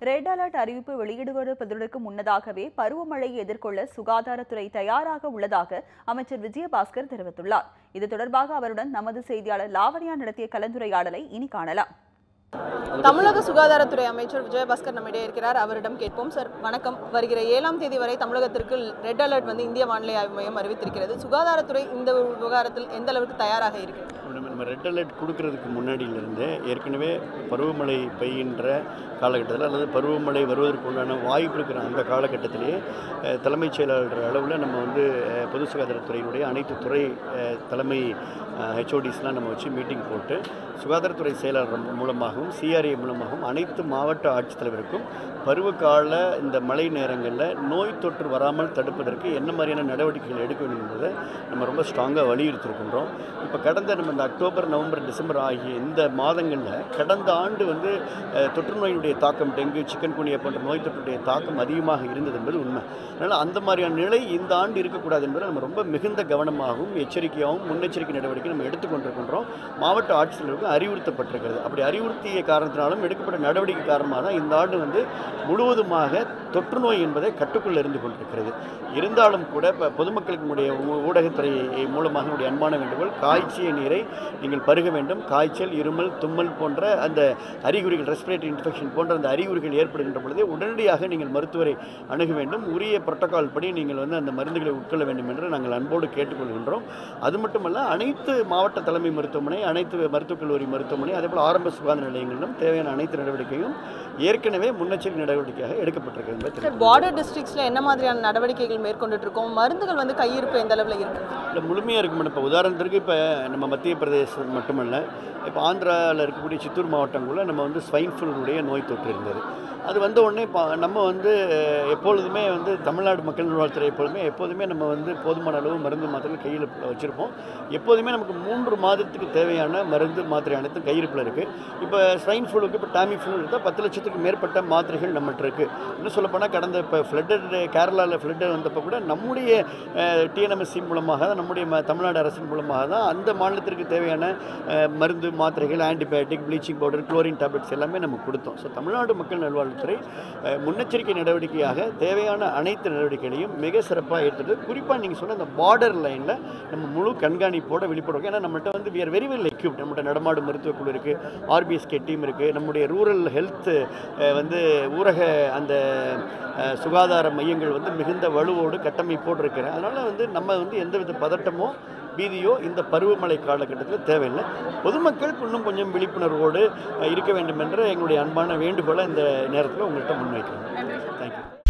Red alert அறிவிப்பு வெளியிடுவதற்கு முன்னதாகவே பருவமழையை எதிர்கொள்ள சுகாதாரத்துறை தயாராக உள்ளதாக அமைச்சர் விஜயபாஸ்கர் தெரிவித்துள்ளார். இது தொடர்பாக அவருடன் நமது செய்தியாளர் லாவணியா நடத்திய கலந்துரையாடலை இனி காணலாம். தமிழக சுகாதாரத்துறை அமைச்சர் விஜயபாஸ்கர் நம்மிடையே இருக்கிறார். அவரிடம் கேட்போம். சார் வணக்கம். வருகிற ஏழாம் தேதி வரை தமிழகத்திற்கு ரெட் அலர்ட் வந்து இந்திய வானிலை ஆய்வு மையம் அறிவித்திருக்கிறது. சுகாதாரத்துறை இந்த விவகாரத்தில் எந்த அளவுக்கு தயாராக இருக்கு நம்ம நம்ம ரெட் அலர்ட் கொடுக்கறதுக்கு முன்னாடியிலிருந்தே ஏற்கனவே பருவமழை பெய்கின்ற காலகட்டத்தில் அல்லது பருவமழை வருவதற்கு உண்டான வாய்ப்பு இருக்கிற அந்த காலகட்டத்திலேயே தலைமைச் செயலாளர் அளவில் நம்ம வந்து பொது சுகாதாரத்துறையினுடைய அனைத்து துறை தலைமை ஹெச்ஓடிஸ்லாம் நம்ம வச்சு மீட்டிங் போட்டு சுகாதாரத்துறை செயலாளர் மூலமாகவும் சிஆர்ஏ மூலமாகவும் அனைத்து மாவட்ட ஆட்சித்தலைவருக்கும் பருவகால இந்த மழை நேரங்களில் நோய் தொற்று வராமல் தடுப்பதற்கு என்ன மாதிரியான நடவடிக்கைகள் எடுக்க வேண்டும் என்பதை நம்ம ரொம்ப ஸ்ட்ராங்காக வலியுறுத்திருக்கின்றோம் இப்போ கடந்த நம்ம இந்த அக்டோபர் நவம்பர் டிசம்பர் ஆகிய இந்த மாதங்களில் கடந்த ஆண்டு வந்து தொற்று நோயினுடைய தாக்கம் டெங்கு சிக்கன் குனியா போன்ற நோய் தொற்றுடைய தாக்கம் அதிகமாக இருந்தது என்பது உண்மை. அதனால் அந்த மாதிரியான நிலை இந்த ஆண்டு இருக்கக்கூடாது என்பதை நம்ம ரொம்ப மிகுந்த கவனமாகவும் எச்சரிக்கையாகவும் முன்னெச்சரிக்கை நடவடிக்கை நம்ம எடுத்துக்கொண்டிருக்கின்றோம். மாவட்ட ஆட்சித்தலைவருக்கும் அறிவுறுத்தப்பட்டிருக்கிறது. அப்படி அறிவுறுத்திய காரணத்தினாலும் எடுக்கப்பட்ட நடவடிக்கை காரணமாக தான் இந்த ஆண்டு வந்து முழுவதுமாக தொற்று நோய் என்பதை கட்டுக்குள் இருந்து கொண்டிருக்கிறது. இருந்தாலும் கூட இப்போ பொதுமக்களுக்கு உடைய ஊடகத்துறை மூலமாக உடைய அன்பான வேண்டுகோள் காய்ச்சிய நீரை நீங்கள் பருக வேண்டும். காய்ச்சல் இருமல் தும்மல் போன்ற அந்த அறிகுறிகள் ரெஸ்பிரேட்டரி இன்ஃபெக்ஷன் போன்ற அந்த அறிகுறிகள் ஏற்படுகின்ற பொழுதே உடனடியாக நீங்கள் மருத்துவரை அணுக வேண்டும். உரிய புரோட்டோகால் படி நீங்கள் வந்து அந்த மருந்துகளை உட்கொள்ள வேண்டும் என்று நாங்கள் அன்போடு கேட்டுக்கொள்கின்றோம். அது மட்டுமல்ல அனைத்து மாவட்ட தலைமை மருத்துவமனை அனைத்து மருத்துவக் கல்லூரி மருத்துவமனை அதேபோல் ஆரம்ப சுகாதார நிலையங்களிலும் தேவையான அனைத்து நடவடிக்கையும் ஏற்கனவே முன்னெச்சரிக்கை நடவடிக்கையாக எடுக்கப்பட்டிருக்கிறது பார்டர் டிஸ்ட்ரிக்ட்ஸில் என்ன மாதிரியான நடவடிக்கைகள் மேற்கொண்டுட்டு இருக்கோம் மருந்துகள் வந்து கையிருப்பு எந்த அளவில் இருக்கு? இல்லை முழுமையாக இருக்க மாட்டோம் இப்போ உதாரணத்திற்கு இப்போ நம்ம மத்திய பிரதேசம் மட்டுமல்ல இப்போ ஆந்திராவில் இருக்கக்கூடிய சித்தூர் மாவட்டங்களில் நம்ம வந்து ஸ்வைன் ஃப்ளூனுடைய நோய் தொற்று இருந்தது. அது வந்த உடனே நம்ம வந்து எப்பொழுதுமே வந்து தமிழ்நாடு மக்கள் நல்வாழ்வுத்துறை எப்பொழுதுமே எப்போதுமே நம்ம வந்து போதுமான அளவு மருந்து மாத்திரை கையில் வச்சுருப்போம். எப்போதுமே நமக்கு மூன்று மாதத்துக்கு தேவையான மருந்து மாத்திரை அனைத்தும் கையிருப்பில் இருக்குது இப்போ ஸ்வைன் ஃப்ளூக்கு இப்போ டாமி ஃப்ளூ எடுத்தால் பத்து லட்சத்துக்கு மேற்பட்ட மாத்திரைகள் நம்மகிட்ட இருக்குது இன்னும் சொல்லப்போனால் கடந்த இப்போ ஃப்ளட்டு கேரளாவில் ஃப்ளட்டு வந்தப்போ கூட நம்முடைய டிஎன்எம்எஸ்சி மூலமாக தான் நம்முடைய தமிழ்நாடு அரசின் மூலமாக தான் அந்த மாநிலத்திற்கு தேவையான மருந்து மாத்திரைகள் antibiotic bleaching powder chlorine tablets எல்லாமே நம்ம கொடுத்தோம். ஸோ தமிழ்நாடு மக்கள் நல்வாழ்வுத்துறை முன்னெச்சரிக்கை நடவடிக்கையாக தேவையான அனைத்து நடவடிக்கைகளையும் மிக சிறப்பாக எடுத்தது குறிப்பாக நீங்கள் சொன்ன அந்த பார்டர் லைனில் நம்ம முழு கண்காணிப்போட வெளிப்படுவோம். ஏன்னா நம்மகிட்ட வந்து we வெரி வெல் equipped. நம்மகிட்ட நடமாடு மருத்துவக் குழு இருக்குது ஆர்பிஎஸ்கே டீம் இருக்குது நம்முடைய ரூரல் ஹெல்த் வந்து ஊரக அந்த சுகாதார மையங்கள் வந்து மிகுந்த வலுவோடு கட்டமைப்போடு இருக்கிற அதனால் வந்து நம்ம வந்து எந்தவித பதட்டமோ பீதியோ இந்த பருவமழை காலகட்டத்தில் தேவையில்லை. பொதுமக்கள் இன்னும் கொஞ்சம் விழிப்புணர்வோடு இருக்க வேண்டும் என்ற எங்களுடைய அன்பான வேண்டுகோளை இந்த நேரத்தில் உங்கள்கிட்ட முன்வைக்கிறோம் தேங்க்யூ